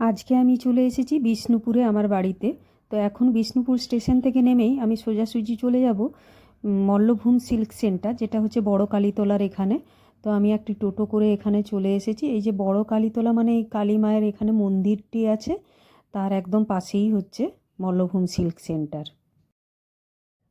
আজকে আমি চলে এসেছি বিষ্ণুপুরে আমার বাড়িতে। তো এখন বিষ্ণুপুর স্টেশন থেকে নেমেই আমি সোজাসুজি চলে যাব মল্লভূম সিল্ক সেন্টার, যেটা হচ্ছে বড় কালীতলার এখানে। তো আমি একটি টোটো করে এখানে চলে এসেছি। এই যে বড় কালীতলা মানে এই কালী মায়ের এখানে মন্দিরটি আছে, তার একদম পাশেই হচ্ছে মল্লভূম সিল্ক সেন্টার।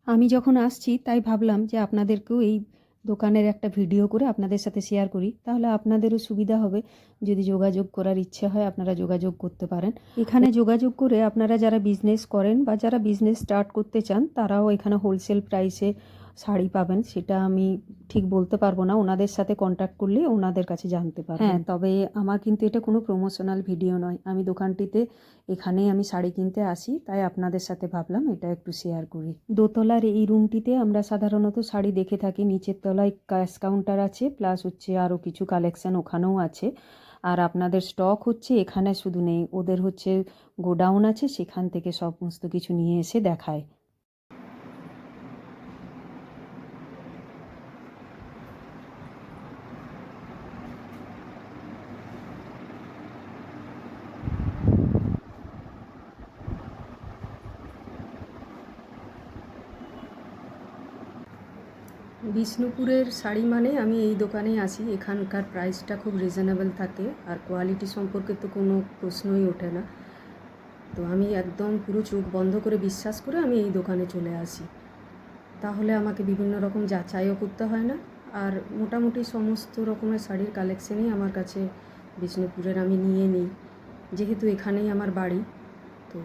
আমি যখন আসছি, তাই ভাবলাম যে আপনাদেরকেও এই দোকানের একটা ভিডিও করে আপনাদের সাথে শেয়ার করি, তাহলে আপনাদেরও সুবিধা হবে। যদি যোগাযোগ করার ইচ্ছে হয়, আপনারা যোগাযোগ করতে পারেন। এখানে যোগাযোগ করে আপনারা যারা বিজনেস করেন বা যারা বিজনেস স্টার্ট করতে চান, তারাও এখানে হোলসেল প্রাইসে শাড়ি পাবেন, সেটা আমি ঠিক বলতে পারব না। ওনাদের সাথে কন্ট্যাক্ট করলে ওনাদের কাছে জানতে পারবেন। হ্যাঁ তবে আমার কিন্তু এটা কোনো প্রমোশনাল ভিডিও নয়। আমি দোকানটিতে এখানেই আমি শাড়ি কিনতে আসি, তাই আপনাদের সাথে ভাবলাম এটা একটু শেয়ার করি। দোতলার এই রুমটিতে আমরা সাধারণত শাড়ি দেখে থাকি। নিচের তলায় ক্যাশ কাউন্টার আছে প্লাস হচ্ছে আরও কিছু কালেকশন ওখানেও আছে। আর আপনাদের স্টক হচ্ছে এখানে শুধু নেই, ওদের হচ্ছে গোডাউন আছে, সেখান থেকে সমস্ত কিছু নিয়ে এসে দেখায়। বিষ্ণুপুরের শাড়ি মানে আমি এই দোকানে আসি। এখানকার প্রাইসটা খুব রিজনেবল থাকে আর কোয়ালিটি সম্পর্কে তো কোনো প্রশ্নই ওঠে না। তো আমি একদম পুরো চোখ বন্ধ করে বিশ্বাস করে আমি এই দোকানে চলে আসি। তাহলে আমাকে বিভিন্ন রকম যাচাইও করতে হয় না। আর মোটামুটি সমস্ত রকমের শাড়ির কালেকশনই আমার কাছে বিষ্ণুপুরের আমি নিয়ে নিই। যেহেতু এখানেই আমার বাড়ি, তো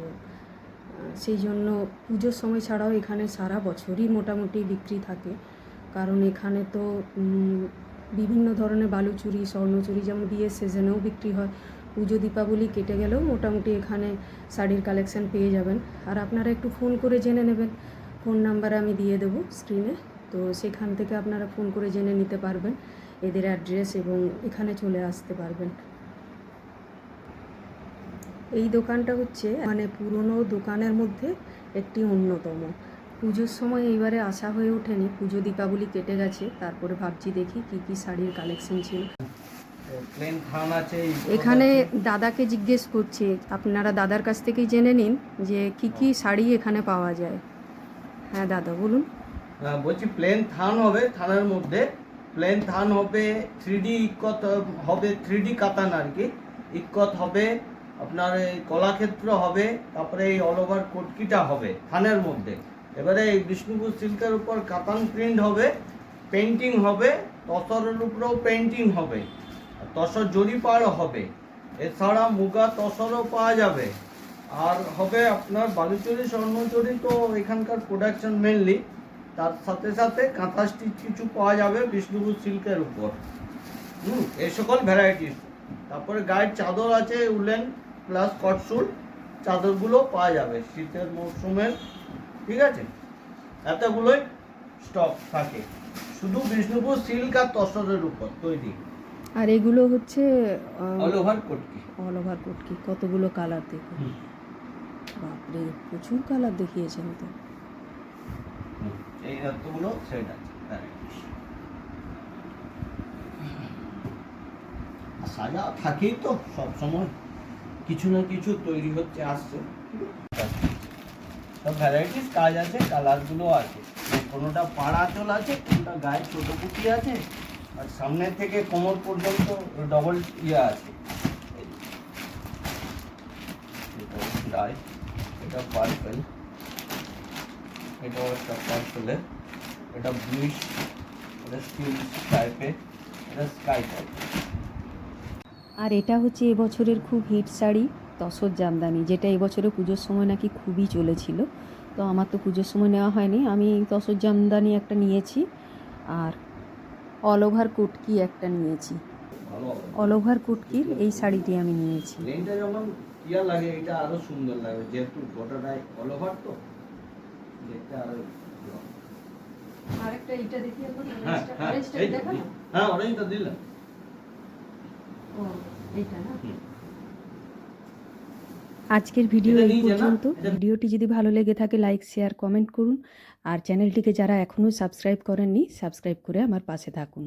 সেই জন্য পুজোর সময় ছাড়াও এখানে সারা বছরই মোটামুটি বিক্রি থাকে। কারণ এখানে তো বিভিন্ন ধরনের বালুচুরি স্বর্ণচুরি যেমন বিয়ের সিজনেও বিক্রি হয়, পুজো, দীপাবলি কেটে গেলেও মোটামুটি এখানে শাড়ির কালেকশন পেয়ে যাবেন। আর আপনারা একটু ফোন করে জেনে নেবেন। ফোন নাম্বার আমি দিয়ে দেবো স্ক্রিনে তো সেখান থেকে আপনারা ফোন করে জেনে নিতে পারবেন, এদের অ্যাড্রেস এবং এখানে চলে আসতে পারবেন। এই দোকানটা হচ্ছে মানে পুরনো দোকানের মধ্যে একটি অন্যতম। পুজোর সময় এইবারে আসা হয়ে ওঠেনি। পুজো দীপাবলি কেটে গেছে। তারপরে ভাবছি দেখি কি কি শাড়ির কালেকশন ছিল। প্লেন থান আছে এখানে দাদাকে জিজ্ঞেস করছে আপনারা দাদার কাছ থেকেই জেনে নিন যে কি কি শাড়ি এখানে পাওয়া যায়। হ্যাঁ দাদা বলুন। হ্যাঁ, বলছি প্লেন থান হবে থানার মধ্যে। প্লেন থান হবে থ্রি ডি ইক্কত হবে থ্রি ডি কাতান আর কি। ইক্কত হবে আপনার এই কলাক্ষেত্র হবে তারপরে এই অল ওভার কটকিটা হবে থানের মধ্যে। এবারে এই বিষ্ণুপুর সিল্কের উপর কাতান প্রিন্ট হবে পেন্টিং হবে, তসরের উপরেও পেন্টিং হবে তসর জরি জরিপাড়ও হবে। এছাড়া মুগা তসরও পাওয়া যাবে। আর হবে আপনার বালুচুরি, স্বর্ণচুরি তো এখানকার প্রোডাকশন মেনলি তার সাথে সাথে কাঁথা স্টিচ কিছু পাওয়া যাবে বিষ্ণুপুর সিল্কের উপর। হুম এই সকল ভ্যারাইটিস তারপরে গায়ের চাদর আছে উলেন প্লাস কটসুল। চাদরগুলো পাওয়া যাবে শীতের মরশুমের। ঠিক আছে? এতগুলোই স্টক থাকে। শুধু বিষ্ণুপুর সিল্ক আর তসরের উপর তৈরি। আর এগুলো হচ্ছে অল ওভার কটকি। অল ওভার কুটকি কতগুলো কালার দেখুন। বাপরে প্রচুর কালার দেখিয়েছেন তো। এই এতগুলো সেট আছে সাজা থাকেই তো সব সময় কিছু না কিছু তৈরি হচ্ছে আসছে। সব ভ্যারাইটিস কাজ আছে কালারগুলো আছে। কোনোটা পাড়া চল আছে, কোনোটা গায়ে ছোট কুচি আছে, আর সামনে থেকে কোমর পর্যন্ত ডবল ইয়ে আছে। ডাই এটা পার্পল এটাও একটা পার্পলে এটা ব্লুইশ এটা স্টিল টাইপে এটা স্কাই টাইপ আর এটা হচ্ছে এবছরের খুব হিট শাড়ি। তসর জামদানি যেটা এবছরে পুজোর সময় নাকি খুবই চলেছিল। তো আমার তো পুজোর সময় নেওয়া হয়নি। আমি তসর জামদানি একটা নিয়েছি আর অল ওভার কুটকি একটা নিয়েছি। অল ওভার কুটকির এই শাড়িটি আমি নিয়েছি। যখন ইয়া লাগে এটা আরও সুন্দর লাগে। যেহেতু গোটাটাই অল ওভার তো দেখতে আরও আরেকটা এটা দেখি হ্যাঁ হ্যাঁ তো, হ্যাঁ অরেঞ্জটা দিলাম। এইটা না। আজকের ভিডিও এই পর্যন্ত। ভিডিওটি যদি ভালো লেগে থাকে লাইক শেয়ার কমেন্ট করুন। আর চ্যানেলটিকে যারা এখনও সাবস্ক্রাইব করেননি সাবস্ক্রাইব করে আমার পাশে থাকুন।